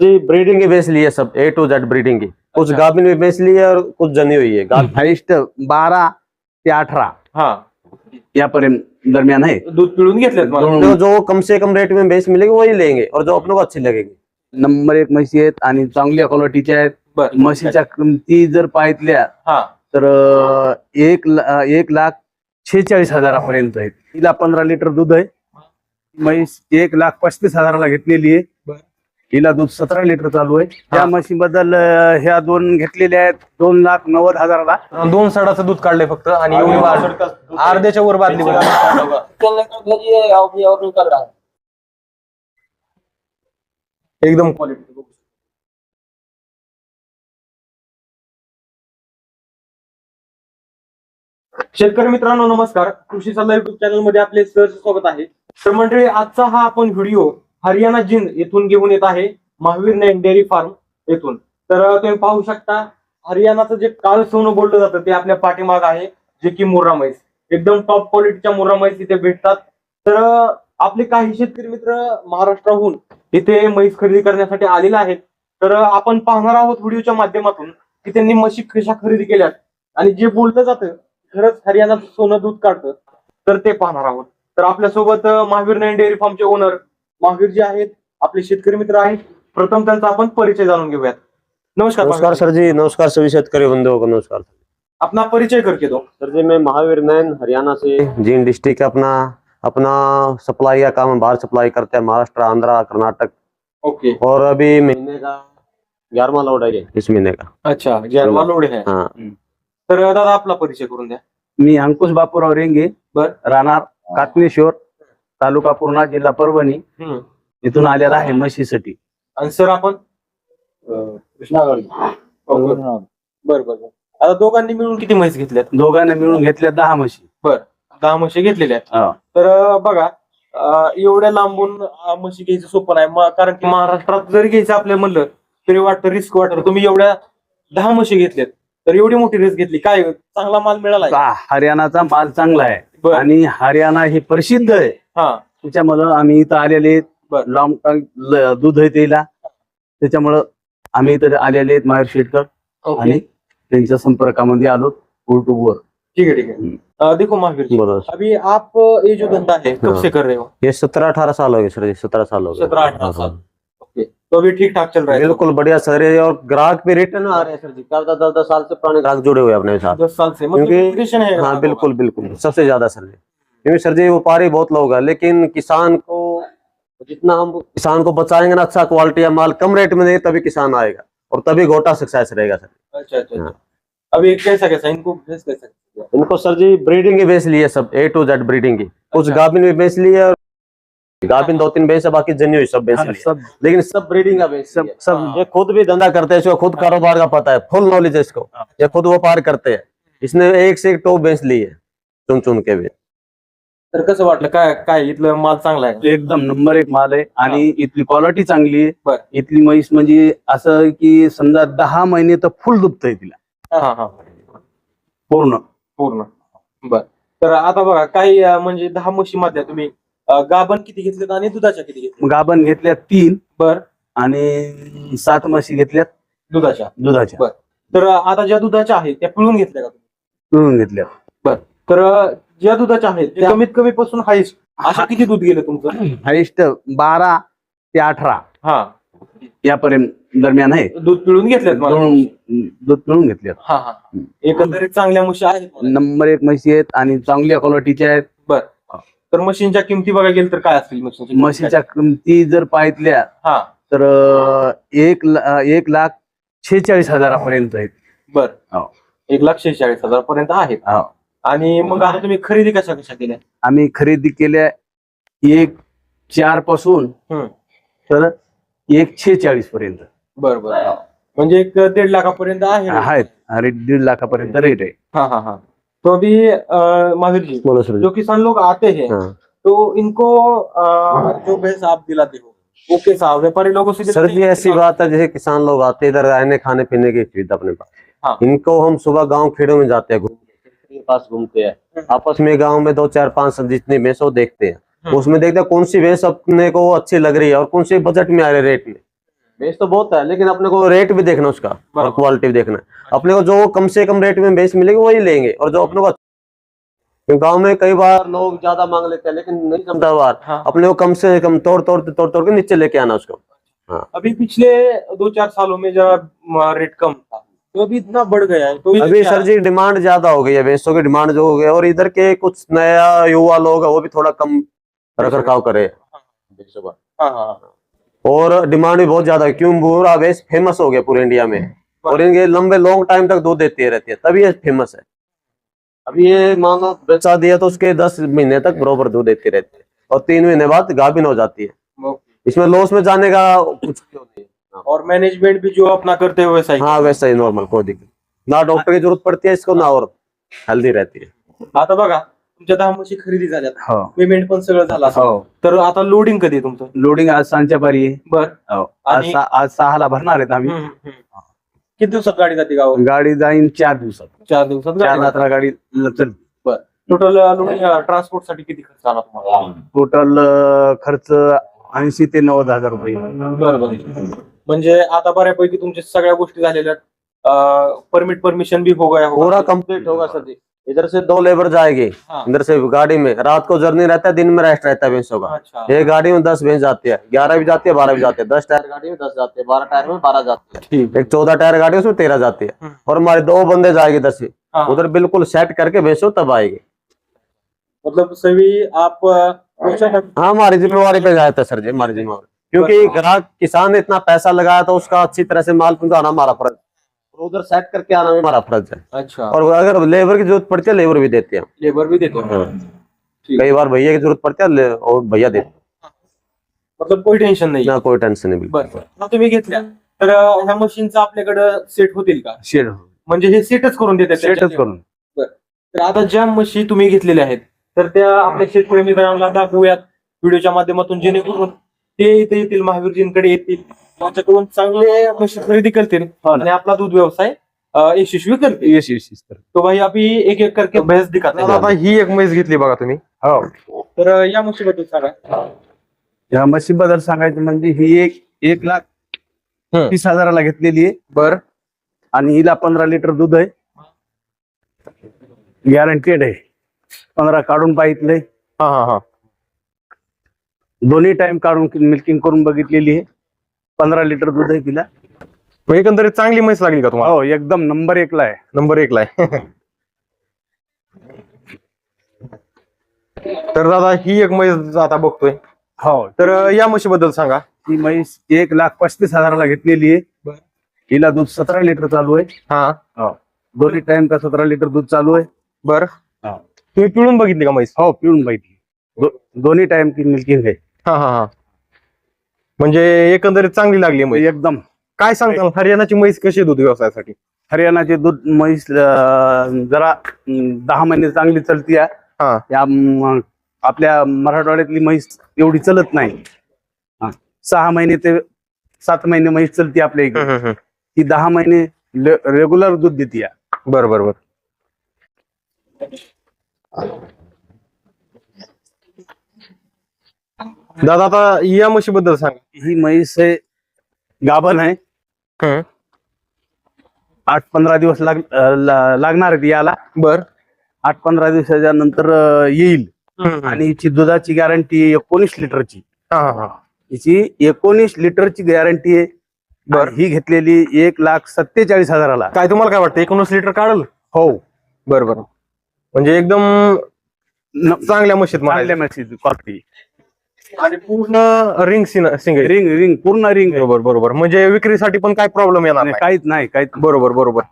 जी breeding की बेच ली है सब ए टू जेड ब्रीडिंग की। कुछ अच्छा। गाभिन भी बेच ली है और कुछ जनी हुई है गाभिन। हाईस्ट बारा ते अठरा हा। यापर्यंत दरम्यान आहे दूध पिळून घेतलेत मला जो जो कम से कम रेट में बेच मिलेगी वही लेंगे और जो अपने को अच्छी लगेगी। नंबर एक म्हशी आहेत आणि चांगल्या क्वालिटीच्या आहेत. म्हशीच्या किमती जर पाहितल्या हा. तर अं, एक ला- एक लाख शेहेचाळीस हजारापर्यंत आहेत. तिला पंधरा लिटर दूध आहे. म्हैस एक लाख पस्तीस हजाराला घेतलेली आहे. हिला दूध सतरा लिटर चालू आहे. त्या म्हशीबद्दल अं, ह्या दोन घेतलेल्या आहेत. दोन लाख नव्वद हजाराला. दोन सडाचं दूध काढलंय फक्त आणि एवढी वाढ. अर्ध्याच्या वर बादली बघा. एकदम क्वालिटी शेतकरी मित्रांनो नमस्कार. कृषी सल्ला युट्यूब चॅनलमध्ये आपले सहर्ष स्वागत आहे. तर मंडळी आजचा हा आपण व्हिडिओ हरियाणा जिंद येथून घेऊन येत आहे महावीर नाईक डेअरी फार्म येथून. तर तुम्ही पाहू शकता हरियाणाचं जे काल सोनं बोललं जातं ते आपल्या पाठीमाग आहे जे की मुर्रा म्हैस. एकदम टॉप क्वालिटीच्या मुर्रा म्हैस इथे भेटतात. तर आपले काही शेतकरी मित्र महाराष्ट्राहून इथे म्हैस खरेदी करण्यासाठी आलेले आहेत. तर आपण पाहणार आहोत व्हिडिओच्या माध्यमातून की त्यांनी म्हशी कशा खरेदी केल्यात. आणि जे बोललं जातं खरंच हरियाणाचं सोनं दूध काढतं तर ते पाहणार आहोत. तर आपल्यासोबत महावीर नाईन डेअरी फार्मचे ओनर महावीर जे आहेत आपले शेतकरी मित्र आहेत प्रथम त्यांचा आपण परिचय जाणून घेऊयात. नमस्कार नमस्कार. सर जी नमस्कार सभी शेतकरी बंधुओं को नमस्कार. अपना परिचय करके दो सर जी मैं महावीर नैन हरियाणा से. जींद डिस्ट्रिक्ट अपना अपना सप्लाई का काम बाहर सप्लाई करते हैं महाराष्ट्र आंध्रा कर्नाटक. ओके और अभी महीने का ग्यारहवा लोड है ये, इस महीने का। अच्छा जयमा लोडे है. हाँ। तर दादा आपला परिचय करून द्या. मी अंकुश बापूराव रेंगे बर. राहणार कातनेश्वर. तालुका पूर्णा जिल्हा परभणी. इथून आलेला आहे म्हशीसाठी. आणि सर आपण? कृष्णागड. बर बर बर. आता दोघांनी मिळून किती म्हैस घेतल्यात? दोघांना मिळून घेतल्या दहा म्हशी. दहा म्हशी घेतलेल्या आहेत. तर बघा एवढ्या लांबून म्हशी घ्यायचं सोपं नाही. कारण की महाराष्ट्रात जरी घ्यायचं आपल्या म्हणलं तरी वाटतं रिस्क वाटतं. तुम्ही एवढ्या दहा म्हशी घेतल्यात. तर एवढी मोठी रिस्क घेतली. काय चांगला माल मिळाला हा, हरियाणाचा माल चांगला आहे. बर. आणि हरियाणा हे प्रसिद्ध आहे. हा. त्याच्यामुळं आम्ही इथं आलेले बर. लॉंग टर्म दूध आहे त्याला. त्याच्यामुळं आम्ही इथं आलेले आहेत माहेर शेटकर. ओके. आणि त्यांच्या संपर्कामध्ये आलो युट्यूबवर ठीक है ठीक है हम्म. अं, देखो महावीर जी, सर। अभी आप ये जो धंधा है कब हाँ। से कर रहे हो? ये सत्रह अठारह साल हो गए सर जी सत्रह साल हो गए। 17-18 साल। ओके तो अभी ठीक ठाक चल रहा है? बिल्कुल बढ़िया सर ये और ग्राहक भी रिटर्न आ रहे हैं सर जी। दस दस साल से पुराने ग्राहक जुड़े हुए हैं अपने साथ। दस साल से मतलब क्योंकि- है हाँ बिल्कुल बिल्कुल। सबसे ज्यादा सर जी क्योंकि सर जी व्यापारी बहुत लोग हैं लेकिन किसान को जितना हम किसान को बचाएँगे ना अच्छा क्वालिटी या माल कम रेट में दे तभी किसान आएगा और तभी गोटा सक्सेस रहेगा सर। अच्छा अच्छा हाँ। अच्छा अभी कैसा कैसा इनको भेज कैसा इनको सर जी ब्रीडिंग की बेच ली है सब ए टू जेड ब्रीडिंग की कुछ अच्छा। गाभिन भी बेच ली है और गाभिन दो तीन बेच है बाकी जनी हुई सब बेच ली सब लेकिन सब ब्रीडिंग का बेच सब सब हाँ। ये खुद भी धंधा करते हैं इसको खुद कारोबार का पता है फुल नॉलेज है इसको। हाँ। ये खुद व्यापार करते हैं। इसने एक से एक टॉप बेच ली है चुन चुन के भी। तर कसं वाटलं? काय काय इथलं माल चांगला आहे एकदम नंबर एक माल आहे. आणि इथली क्वालिटी चांगली बर. आहे इथली म्हैस म्हणजे असं की समजा दहा महिने तर फुल दुभतंय तिला. हा हा पूर्ण. पूर्ण. बर. तर आता बघा काही अं, म्हणजे दहा म्हशी मधल्या तुम्ही. अं, गाभण किती घेतल्यात आणि दुधाच्या किती घेतल्या गाभण घेतल्या तीन. बर. आणि सात म्हशी घेतल्यात दुधाच्या. दुधाच्या. बर. तर अं, आता ज्या दुधाच्या आहेत त्या पिळून घेतल्या का तुम्ही? पिळून घेतल्या तर अं, ज्या दुधाच्या आहेत त्या कमीत कमी पासून हाईस्ट अशा किती दूध गेलं तुमचं? हाईस्ट बारा ते अठरा. हा. यापर्यंत दरम्यान आहे. दूध पिळून घेतल्यात मला. दोन दूध पिळून घेतल्यात हा हा. एकंदरीत चांगल्या म्हशी आहेत मला. नंबर एक म्हशी आहेत आणि चांगल्या क्वालिटीच्या आहेत. तर मशीनच्या किमती बघायला गेलं तर काय असतील मशीनच्या म्हशीच्या किमती जर पाहितल्या हा. तर अं, एक ला- अं, एक लाख शेहेचाळीस हजारापर्यंत आहेत. बर. हो. एक लाख शेहेचाळीस हजार पर्यंत आहेत. हो. आणि मग आता तुम्ही खरेदी कशा कशा केल्या? आम्ही खरेदी केल्या एक चार पासून हम्म. तर एक छेचाळीस पर्यंत. बर बर. म्हणजे एक दीड लाखापर्यंत आहे आहेत. रेट दीड लाखापर्यंत रेट आहे. हाँ हाँ हाँ. तो अभी अ, महावीर जी बोलो सर जो किसान लोग आते हैं हाँ। तो इनको अ, जो भैंस आप दिलाते हो वो कैसा व्यापारी लोगों से सर जी ऐसी बात है जैसे किसान लोग आते हैं इधर रहने खाने पीने की सुविधा अपने हाँ। पास इनको हम सुबह गाँव खेड़ों में जाते हैं घूमते के पास घूमते हैं। आपस में गाँव में दो चार पाँच जितनी भैंस हो देखते हैं हम्म। उसमें देखते हैं कौन सी भैंस अपने को अच्छी लग रही है और कौन सी बजट में आ रहे रेट में। बेस तो बहुत है लेकिन अपने को रेट भी देखना उसका और क्वालिटी भी देखना अपने को जो कम से कम रेट में बेस मिलेगी वही लेंगे और जो अपने को गाँव में कई बार लोग ज़्यादा मांग लेते हैं लेकिन नहीं जमता बार हाँ। अपने को कम से कम तोड़ तोड़ तोड़ तोड़ के नीचे लेके आना उसको। अभी पिछले दो चार सालों में जब रेट कम था। तो अभी इतना बढ़ गया है तो अभी सर जी डिमांड ज़्यादा हो गई है भैंसों की डिमांड जो हो गई और इधर के कुछ नया युवा लोग है वो भी थोड़ा कम रख रखाव करे। भैंसों का हाँ हाँ हाँ। और डिमांड भी बहुत ज़्यादा है क्यों? पूरा भैंस फ़ेमस हो गया पूरे इंडिया में। और इनके लंबे लॉन्ग टाइम तक दूध देती रहती है तभी ये फ़ेमस है। अभी ये मानो बेचा दिया तो उसके दस महीने तक बरोबर दूध देती रहती है और तीन महीने बाद गाभिन हो जाती है। इसमें लॉस में जाने का कुछ क्यों नहीं है। और मैनेजमेंट भी जो अपना करते हुए सही। हाँ वैसा ही नॉर्मल कोई दिक्कत ना डॉक्टर की जरूरत पड़ती है इसको ना और हेल्दी रहती है। आता बघा तुमच्या दहा म्हशी खरेदी झाल्यात. हो. पेमेंट पण सगळं झालं असेल. हो. तर आता लोडिंग कधी आहे तुमचं? लोडिंग आज सांजच्या पारी आहे. बर. हो. आज आणि- सा- आज सहाला भरणार आहेत आम्ही. किती दिवसात गाडी जाते गावावर गाडी जाईन चार दिवसात. चार दिवसात चार रात्र गाडी चल टोटल लोडिंग ट्रान्सपोर्टसाठी किती खर्च आला तुम्हाला? टोटल खर्च ऐंशी ते नव्वद हजार रुपये. बरोबर म्हणजे आता बऱ्यापैकी तुमच्या सगळ्या गोष्टी झालेल्या परमिट परमिशन भी हो गया होगा पूरा कंप्लीट होगा सर जी. इधर से दो लेबर जाएगी. हाँ। इधर से गाड़ी में. रात को जर्नी रहता है दिन में रेस्ट रहता है भैंसों का. अच्छा. एक गाड़ी में दस भैंस जाती है. ग्यारह भी जाती है बारह भी जाती है. दस टायर गाड़ी में दस जाती है. बारह टायर में बारह जाती है. ठीक. एक चौदह टायर गाड़ी उसमें तेरह जाती है. हम्म। और हमारे दो बंदे जाएँगे दस ही. हाँ। उधर बिल्कुल सेट करके भैंसो तब आएगी. मतलब सभी आप हाँ हमारी जिम्मेवारी पे जाता है सर जी हमारी जिम्मेवारी. क्योंकि ग्राहक किसान ने इतना पैसा लगाया तो उसका अच्छी तरह से माल पहुंचाना हमारा फ़र्ज़ है। और उधर सेट करके आना हमारा फ़र्ज़ है। अच्छा। और अगर लेबर की ज़रूरत पड़ती है लेबर भी देते हैं। लेबर भी देते हो? ठीक. कई बार भैया की ज़रूरत पड़ती है और भैया देते मतलब कोई टेन्शन नाही। ना कोई टेंशन नहीं बिल्कुल। बरं तुम्ही घेतल्या। तर ह्या मशीनचं आपल्याकडे सेट होतील का? शेड म्हणजे हे सेटच करून देतात शेडच त्याच्यात? करून. तर आता ज्या म्हशी तुम्ही घेतलेल्या आहेत तर त्या आपल्या शेतकरी मित्रांना दाखवूयात व्हिडिओच्या माध्यमातून जेणेकरून ते इथे येतील महावीरजींकडे येतील. त्यांच्याकडून चांगले म्हशी खरेदी करतील. हो ना. आणि आपला दूध व्यवसाय अ, यशस्वी करतील. येस येस येस तो भाई अभी एक एक करके भैंस दिखाते हैं. आता ही एक म्हैस घेतली बघा तुम्ही. हो. तर अ, या म्हशीबद्दल सांगा. या म्हशी बद्दल सांगायचं म्हणजे ही एक एक लाख हम्म. तीस हजाराला घेतलेली आहे. बर. आणि हिला पंधरा लिटर दूध आहे. गॅरंटेड आहे. पंधरा काढून पाहितलंय. हा हा हा. दोन्ही टाइम काढून मिल्किंग करून बघितलेली आहे. पंधरा लिटर दूध आहे तिला. मग एकंदरीत चांगली म्हैस लागली का तुम्हाला? हो एकदम नंबर एकला आहे. नंबर एक ला आहे. तर दादा ही एक म्हैस आता बघतोय. हो. तर या म्हशीबद्दल सांगा. ती म्हैस एक लाख पस्तीस हजाराला घेतलेली आहे. हिला दूध सतरा लिटर चालू आहे. हा. हो. दोन्ही टाइम का सतरा लिटर दूध चालू आहे. बर. हो. तुम्ही पिळून बघितली का म्हैस? हो पिऊन बघितली. दो- दोन्ही टाइम की मिल्किंग आहे. हा हा हा. म्हणजे एकंदरीत चांगली लागली म्हैस. एकदम. काय सांगता हरियाणाची म्हैस कशी आहे दूध व्यवसायासाठी? हरियाणाचे दूध म्हैस अं, जरा अं, दहा महिने चांगली चलती आहे. हा. या म, आपल्या मराठवाड्यातली म्हैस एवढी चलत नाही. हा. सहा महिने ते सात महिने म्हैस चलती आपल्या इकडे. ती दहा महिने रेग्युलर दूध देते बर बर बर. दादा आता या म्हशीबद्दल सांगा. ही म्हैस आहे गाभण आहे. आठ पंधरा दिवस लाग अं, ला- लागणार आहेत याला. बर. आठ पंधरा दिवसाच्या नंतर अं, येईल. आणि हिची दुधाची गॅरंटी एकोणीस लिटरची. हा हा हा. हिची एकोणीस लिटरची गॅरंटी आहे. बर. ही घेतलेली एक लाख सत्तेचाळीस हजाराला. काय तुम्हाला काय वाटतं एकोणीस लिटर काढल? हो. बर बर. म्हणजे एकदम न- चांगल्या म्हशीत चांगल्या मारल्या म्हशीची क्वालिटी आणि पूर्ण रिंग सिंगल रिंग रिंग पूर्ण रिंग आहे. बरोबर बरोबर. म्हणजे विक्रीसाठी पण काय प्रॉब्लेम येणार नाही, नाही. काहीच नाही काहीच बरोबर बरोबर.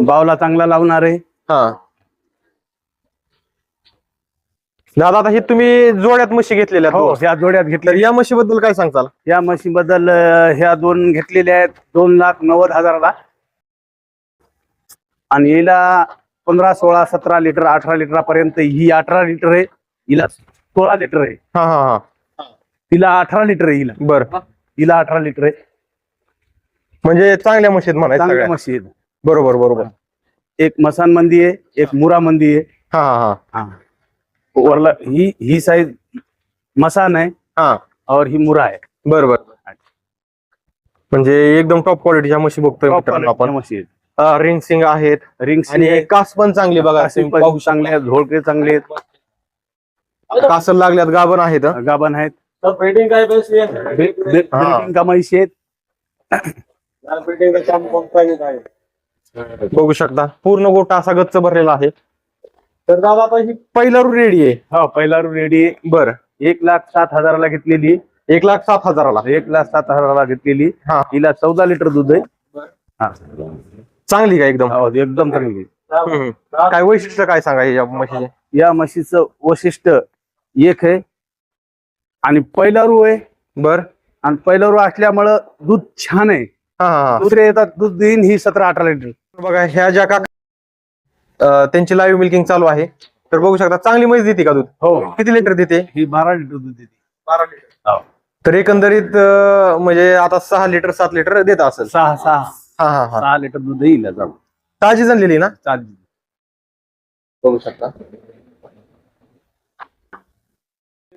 बावला चांगला लावणार आहे. हा. दादा आता हे तुम्ही जोड्यात म्हशी घेतलेल्या आहेत हो दोन. ह्या जोड्यात तर घेतल्या या म्हशीबद्दल काय सांगताल? या म्हशीबद्दल अं, ह्या दोन घेतलेल्या आहेत. दोन लाख नव्वद हजाराला. आणि हिला पंधरा सोळा सतरा लिटर अठरा लिटरापर्यंत ही अठरा लिटर आहे. हिला सोळा लिटर आहे. हा हा हा. तिला अठरा लिटर आहे हिला. बर. हिला अठरा लिटर आहे. म्हणजे चांगल्या म्हशीत म्हणायचं चांगल्या सगळ्या. आहेत. बरोबर बरोबर. एक मसान मंदी आहे एक मुरा मंदी आहे. हा हा हा. वरला ही ही साईज मसान आहे हा. और ही मुरा आहे. बरं बरं म्हणजे एकदम टॉप क्वालिटीच्या म्हशी बघतोय मित्रांनो आपण. आहेत रिंग सिंग आहेत. रिंग आणि कास पण चांगली बघा तुम्ही पाहू चांगले आहेत झोळके चांगले आहेत. शकता. कासं लागल्यात गाभण आहेत हं. गाभण आहेत. ब्रीडिंग का बेस ये बे- बे- breeding का म्हशी आहेत काम है बघू शकता. पूर्ण गोटा असा गच्च भरलेला आहे. तर दादा आता ही पहिला रेडी आहे. हो पहिला रेडी बरं. एक लाख सात हजाराला घेतलेली एक लाख सात हजाराला. एक लाख सात हजाराला घेतलेली हा. हिला चौदा लिटर दूध आहे. हा. चांगली का एकदम? हो, एकदम चांगली हम्म. काय वैशिष्ट्य काय सांगा या म्हशीचे या म्हशीचं वैशिष्ट्य एक आहे. आणि पहिला रू आहे. बर. आणि पहिला रू असल्यामुळं दूध छान आहे. हा हा हा. दुसरे येतात दूध देईन ही सतरा अठरा लिटर. बघा ह्या ज्या का अं, त्यांची लाईव्ह मिल्किंग चालू आहे. तर बघू शकता चांगली म्हैस देते का दूध? हो. किती लिटर देते? ही बारा लिटर दूध देते. बारा लिटर. हो. तर एकंदरीत अं, म्हणजे आता सहा लिटर सात लिटर देत असेल. सहा सहा. हा हा हा. सहा लिटर दूध येईल. ताजी जनलेली ना? चालेल बघू शकता.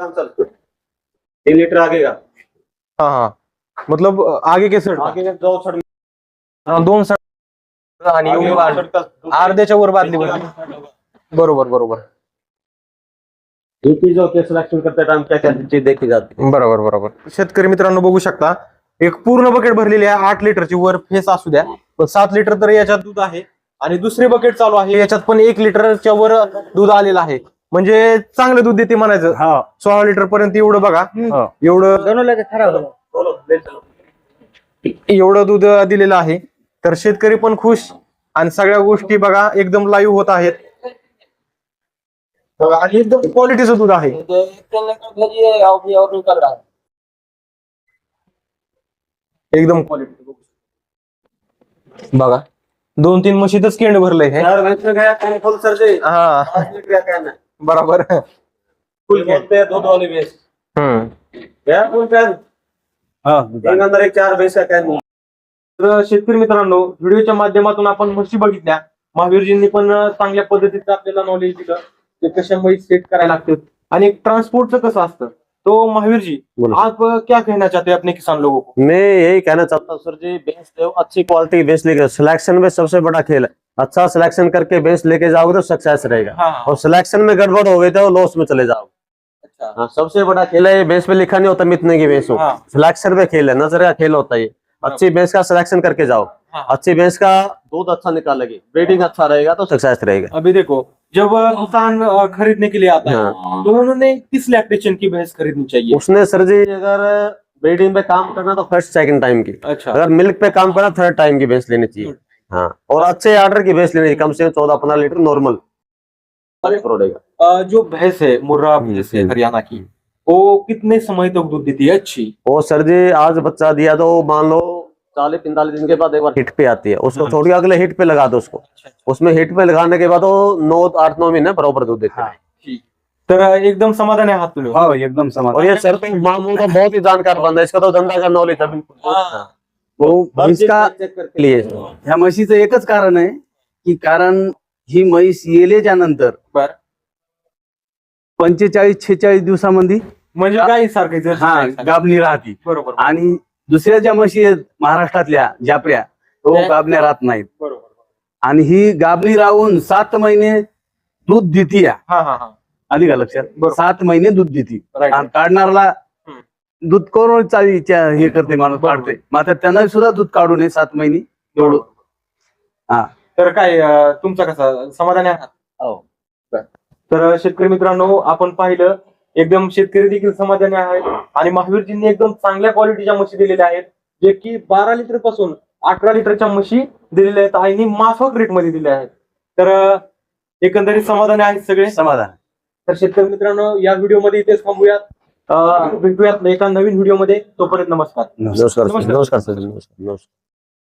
काम तीन लीटर आगे का हा हा. मतलब आगे के सड आगे का दो छड़ दोन सड आणि एवढी वाढ. अर्ध्याच्या वर बादली भरली. बरोबर बरोबर. ये चीजों के सिलेक्शन करते टाइम क्या क्या चीज देखी जाती. बरोबर बरोबर. शेतकरी मित्रांनो बघू शकता एक पूर्ण बकेट भरलेली आहे आठ लिटरची. वर फेस असू द्या. पण सात लिटर तर याच्यात दूध आहे. आणि दुसरे बकेट चालू आहे. याच्यात पण एक लिटरच्या वर दूध आलेलं आहे. म्हणजे चांगलं दूध देते म्हणायचं. हा. सोळा लिटर पर्यंत एवढं बघा. हो. एवढं एवढं दूध दिलेलं आहे. तर शेतकरी पण खुश. आणि सगळ्या गोष्टी बघा एकदम लाईव्ह होत आहेत. बघा, आणि एकदम क्वालिटीचं दूध आहे. एकदम क्वालिटी बघा दोन तीन म्हशीतच केंड भरलंय हे. यार मैं तो गया कैन फुल सर जी हा. पाँच लीटर का कैन है बरोबर. फुल बोलते हैं दूध वाली भैंस हम्म. क्या फुल कैन हा. एक अंदर एक चार भैंस का कैन तर शेतकरी मित्रांनो व्हिडिओच्या माध्यमातून आपण म्हशी बघितल्या. महावीरजींनी पण चांगल्या पद्धतीचं आपल्याला नॉलेज दिलं ते कशा म्हैस सेट करायला लागतात. आणि ट्रान्सपोर्टचं कसं असतं? तो महावीर जी आप क्या कहना चाहते हैं अपने किसान लोगों को? मैं यही कहना चाहता हूँ सर जी बेंच दो अच्छी क्वालिटी बेंच लेके सिलेक्शन में सबसे बड़ा खेल है। अच्छा सिलेक्शन करके बेंच लेके जाओगे तो सक्सेस रहेगा। हाँ और सिलेक्शन में गड़बड़ हो गई तो लॉस में चले जाओगे। अच्छा। हाँ सबसे बड़ा खेल है ये बेंच पे लिखा नहीं होता मितने की बेंच हो। हाँ। सिलेक्शन में खेल है नज़र का खेल होता है अच्छी बेंच का सिलेक्शन करके जाओ। हाँ। अच्छी बेंच का दूध अच्छा निकालेगी ब्रीडिंग अच्छा रहेगा तो सक्सेस रहेगा। अभी देखो जब अ, किसान खरीदने के लिए आता है हाँ। तो उन्होंने किस लैक्टेशन की भैंस खरीदनी चाहिए? उसने सर जी अगर ब्रीडिंग पे काम करना तो फ़र्स्ट सेकंड टाइम की। अच्छा। अगर मिल्क पे काम करना थर्ड टाइम की भैंस लेनी चाहिए। हाँ और अच्छे ऑर्डर की भैंस लेनी चाहिए कम से कम चौदह पंद्रह लीटर नॉर्मल जो भैंस है मुर्रा भैंस है। हरियाणा की वो कितने समय तक दूध देती है? अच्छी। वो सर जी आज बच्चा दिया तो मान लो चालीस पैंतालीस दिन के बाद एक बार हिट पे आती है। उसको हाँ। छोड़ के अगले हिट पे लगा दो उसको। उसमें हिट पे लगाने के बाद वो नौ आठ नौ महीने बराबर दूध देते हैं। ठीक। तर अ, एकदम समाधान आहात तुम्ही हो एकदम समाज और ये सर पे मामू का बहुत ही जानकार बंदा है इसका तो धंधा का नॉलेज है बिल्कुल। हाँ। हो म्हैस का चेक करके लिए। ह्या म्हशीचं एकच कारण आहे की कारण ही म्हैस येलेच्या नंतर पंचेचाळीस छेचाळीस दिवसामध्ये म्हणजे काय सारखं हा गाबणी राहते. बरोबर. आणि दुसऱ्या ज्या म्हशी आहेत महाराष्ट्रातल्या जापऱ्या तो गाबण्या राहत नाहीत. बरोबर आणि ही गाबणी राहून सात महिने दूध देती हा हा हा. आली का लक्षात. सात महिने दूध देती. आणि काढणारला. दूध करून चालीच्या हे करते माणूस. काढते. मात्र त्यांना सुद्धा दूध काढू नये सात महिने. एवढं हा. तर काय तुमचा कसा समाधानी आहात? हो. तर शेतकरी मित्रांनो आपण पाहिलं एकदम शेतकरी देखील समाधानी आहेत. आणि महावीरजींनी एकदम चांगल्या क्वालिटीच्या म्हशी दिलेल्या आहेत. जे की बारा लिटरपासून अठरा लिटरच्या म्हशी दिलेल्या आहेत आणि माफक रेटमध्ये दिल्या आहेत. तर एकंदरीत समाधानी आहेत सगळे? समाधान. तर शेतकरी मित्रांनो या व्हिडिओमध्ये इथेच थांबूयात. भेटूयात एका नवीन व्हिडिओमध्ये तोपर्यंत नमस्कार. नमस्कार. नमस्कार.